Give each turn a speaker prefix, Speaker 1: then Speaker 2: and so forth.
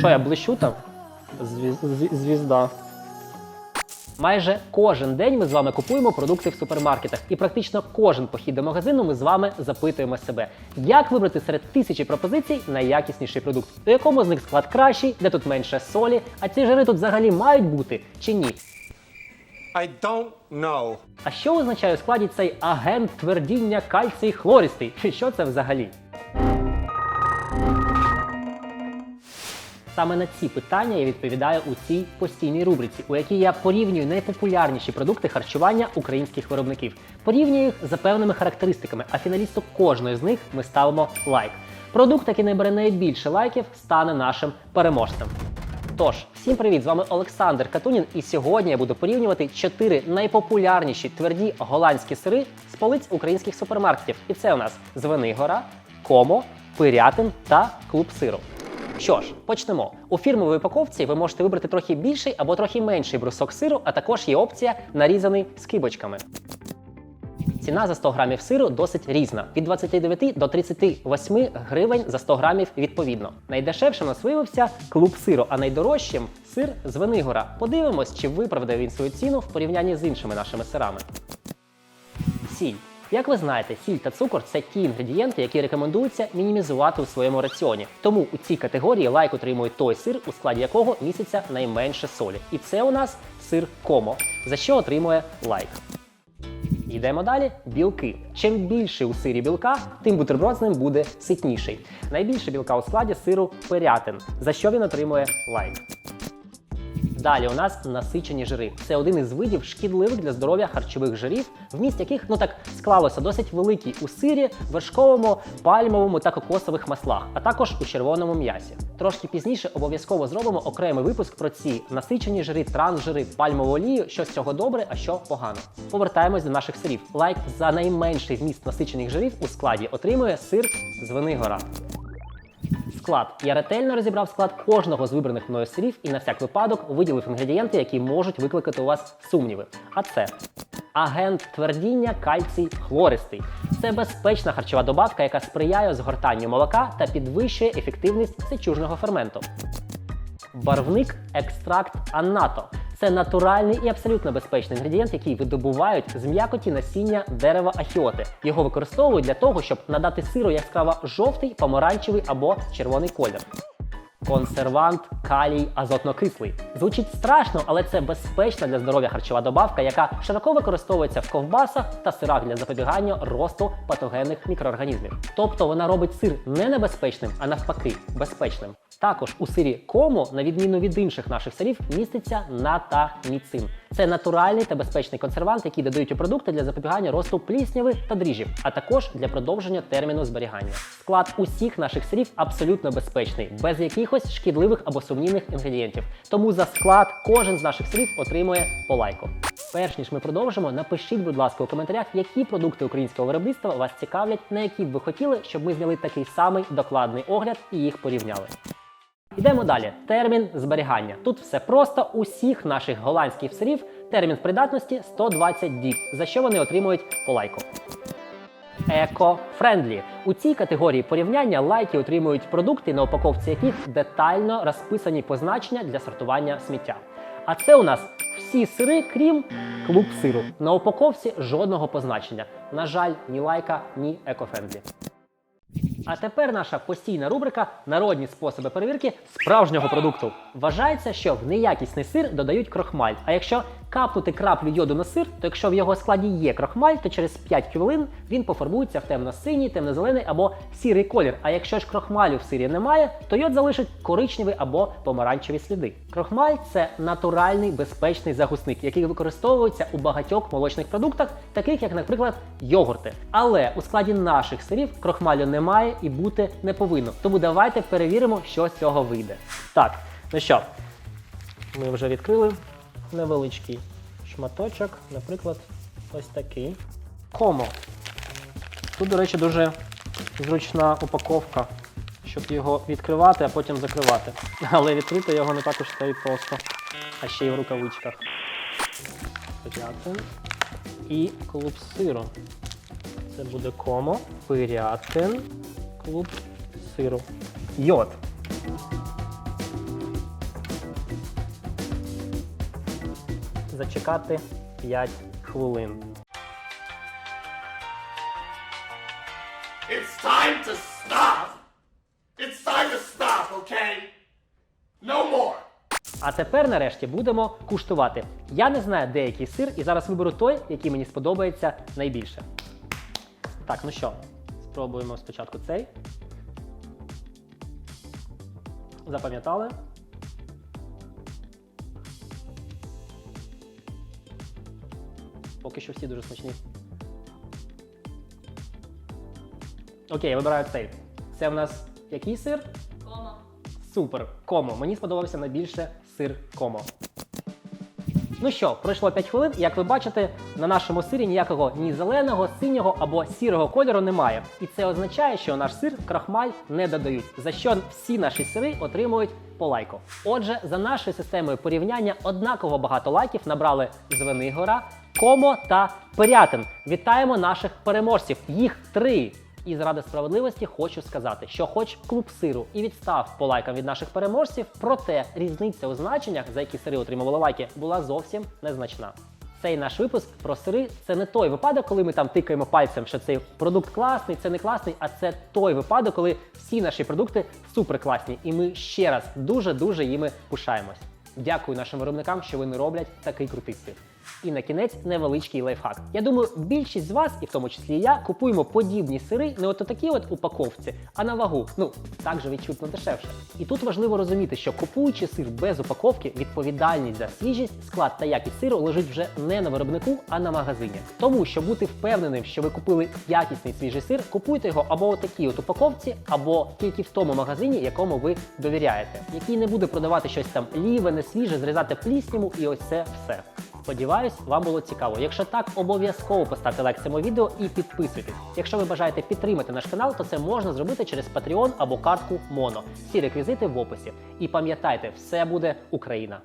Speaker 1: Що я блищу там? Звіз- Звізда. Майже кожен день ми з вами купуємо продукти в супермаркетах, і практично кожен похід до магазину ми з вами запитуємо себе, як вибрати серед тисячі пропозицій найякісніший продукт, у якому з них склад кращий, де тут менше солі, а ці жири тут взагалі мають бути чи ні.
Speaker 2: I don't know.
Speaker 1: А що означає у складі цей агент твердіння кальцій хлористий? Що це взагалі? Саме на ці питання я відповідаю у цій постійній рубриці, у якій я порівнюю найпопулярніші продукти харчування українських виробників. Порівнюю їх за певними характеристиками, а фіналісту кожної з них ми ставимо лайк. Продукт, який набере найбільше лайків, стане нашим переможцем. Тож, всім привіт! З вами Олександр Катунін, і сьогодні я буду порівнювати чотири найпопулярніші тверді голландські сири з полиць українських супермаркетів. І це у нас Звенигора, Комо, Пирятин та Клуб сиру. Що ж, почнемо. У фірмовій упаковці ви можете вибрати трохи більший або трохи менший брусок сиру, а також є опція нарізаний скибочками. Ціна за 100 грамів сиру досить різна від 29 до 38 гривень за 100 грамів відповідно. Найдешевшим нас виявився клуб сиру, а найдорожчим сир з Венигора. Подивимось, чи виправдає він свою ціну в порівнянні з іншими нашими сирами. Сіль. Як ви знаєте, сіль та цукор це ті інгредієнти, які рекомендується мінімізувати у своєму раціоні. Тому у цій категорії лайк отримує той сир, у складі якого міститься найменше солі. І це у нас сир комо, за що отримує лайк. Йдемо далі. Білки. Чим більше у сирі білка, тим бутерброд з ним буде ситніший. Найбільше білка у складі сиру пирятин, за що він отримує лайк. Далі у нас насичені жири. Це один із видів шкідливих для здоров'я харчових жирів, вміст яких ну так склалося досить великий у сирі, вершковому, пальмовому та кокосових маслах, а також у червоному м'ясі. Трошки пізніше обов'язково зробимо окремий випуск про ці насичені жири, трансжири, пальмову олію, що з цього добре, а що погано. Повертаємось до наших сирів. Лайк за найменший вміст насичених жирів у складі отримує сир з Венигора. Склад. Я ретельно розібрав склад кожного з вибраних мною сирів і на всяк випадок виділив інгредієнти, які можуть викликати у вас сумніви. А це агент твердіння кальцій хлористий. Це безпечна харчова добавка, яка сприяє згортанню молока та підвищує ефективність сечужного ферменту. Барвник екстракт аннато. Це натуральний і абсолютно безпечний інгредієнт, який видобувають з м'якоті насіння дерева ахіоти. Його використовують для того, щоб надати сиру яскраво жовтий, помаранчевий або червоний колір. Консервант калій азотнокислий. Звучить страшно, але це безпечна для здоров'я харчова добавка, яка широко використовується в ковбасах та сирах для запобігання росту патогенних мікроорганізмів. Тобто вона робить сир не небезпечним, а навпаки, безпечним. Також у сирі кому, на відміну від інших наших сирів, міститься натаміцин. Це натуральний та безпечний консервант, який додають у продукти для запобігання росту плісняви та дріжджів, а також для продовження терміну зберігання. Склад усіх наших сирів абсолютно безпечний, без якихось шкідливих або сумнівних інгредієнтів. Тому за склад кожен з наших сирів отримує по лайку. Перш ніж ми продовжимо, напишіть, будь ласка, у коментарях, які продукти українського виробництва вас цікавлять, на які б ви хотіли, щоб ми зняли такий самий докладний огляд і їх порівняли. Йдемо далі. Термін зберігання. Тут все просто. Усіх наших голландських сирів термін придатності 120 діб, за що вони отримують по лайку. Еко-френдлі. У цій категорії порівняння лайки отримують продукти, на упаковці яких детально розписані позначення для сортування сміття. А це у нас всі сири, крім клуб сиру. На упаковці жодного позначення. На жаль, ні лайка, ні еко-френдлі. А тепер наша постійна рубрика Народні способи перевірки справжнього продукту. Вважається, що в неякісний сир додають крохмаль. А якщо капнути краплю йоду на сир, то якщо в його складі є крохмаль, то через 5 хвилин він пофарбується в темно-синій, темно-зелений або сірий колір. А якщо ж крохмалю в сирі немає, то йод залишить коричневий або помаранчеві сліди. Крохмаль це натуральний безпечний загусник, який використовується у багатьох молочних продуктах, таких як, наприклад, йогурти. Але у складі наших сирів крохмалю немає і бути не повинно. Тому давайте перевіримо, що з цього вийде. Так, ну що, ми вже відкрили невеличкий шматочок, наприклад, ось такий. Комо. Тут, до речі, дуже зручна упаковка, щоб його відкривати, а потім закривати. Але відкрити його не також та й просто, а ще й в рукавичках. Пирятин і клуб сиру. Це буде комо, пирятин, клуб сиру. Йод. Зачекати 5 хвилин.
Speaker 3: It's time to stop. It's time to stop, okay? No more.
Speaker 1: А тепер нарешті будемо куштувати. Я не знаю, де який сир, і зараз виберу той, який мені сподобається найбільше. Так, ну що, спробуємо спочатку цей. Запам'ятали? Поки що всі дуже смачні. Окей, я вибираю цей. Це в нас який сир?
Speaker 4: Кома.
Speaker 1: Супер, комо. Мені сподобався найбільше сир комо. Ну що, пройшло 5 хвилин, і як ви бачите, на нашому сирі ніякого ні зеленого, синього або сірого кольору немає. І це означає, що наш сир крахмаль не додають, за що всі наші сири отримують по лайку. Отже, за нашою системою порівняння однаково багато лайків набрали Звенигора, Комо та Пирятин. Вітаємо наших переможців. Їх три. І заради справедливості хочу сказати, що хоч клуб сиру і відстав по лайкам від наших переможців, проте різниця у значеннях, за які сири отримували лайки, була зовсім незначна. Цей наш випуск про сири це не той випадок, коли ми там тикаємо пальцем, що цей продукт класний, це не класний, а це той випадок, коли всі наші продукти супер класні, і ми ще раз дуже дуже їми пишаємось. Дякую нашим виробникам, що вони роблять такий крутий сир. І на кінець невеличкий лайфхак. Я думаю, більшість з вас, і в тому числі я, купуємо подібні сири не от такі от упаковці, а на вагу. Ну так же відчутно дешевше. І тут важливо розуміти, що купуючи сир без упаковки, відповідальність за свіжість, склад та якість сиру лежить вже не на виробнику, а на магазині. Тому щоб бути впевненим, що ви купили якісний свіжий сир, купуйте його або у такій от упаковці, або тільки в тому магазині, якому ви довіряєте, який не буде продавати щось там ліве, не свіже, зрізати плісняву і ось це все. Сподіваюсь, вам було цікаво. Якщо так, обов'язково поставте лайк цьому відео і підписуйтесь. Якщо ви бажаєте підтримати наш канал, то це можна зробити через Patreon або картку Mono. Всі реквізити в описі. І пам'ятайте, все буде Україна.